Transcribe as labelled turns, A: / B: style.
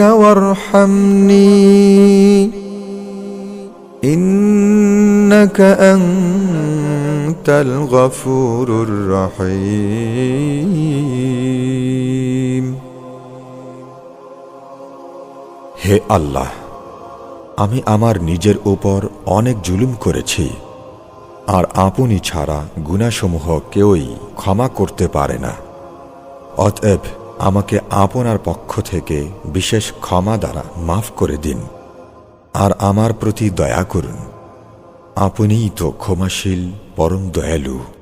A: وارحمني إنك أنت الغفور الرحيم
B: হে আল্লাহ আমি আমার নিজের উপর অনেক জুলুম করেছি আর আপনি ছাড়া গুণাসমূহ কেউই ক্ষমা করতে পারে না অতএব আমাকে আপনার পক্ষ থেকে বিশেষ ক্ষমা দ্বারা মাফ করে দিন আর আমার প্রতি দয়া করুন। আপনিই তো ক্ষমাশীল, পরম দয়ালু।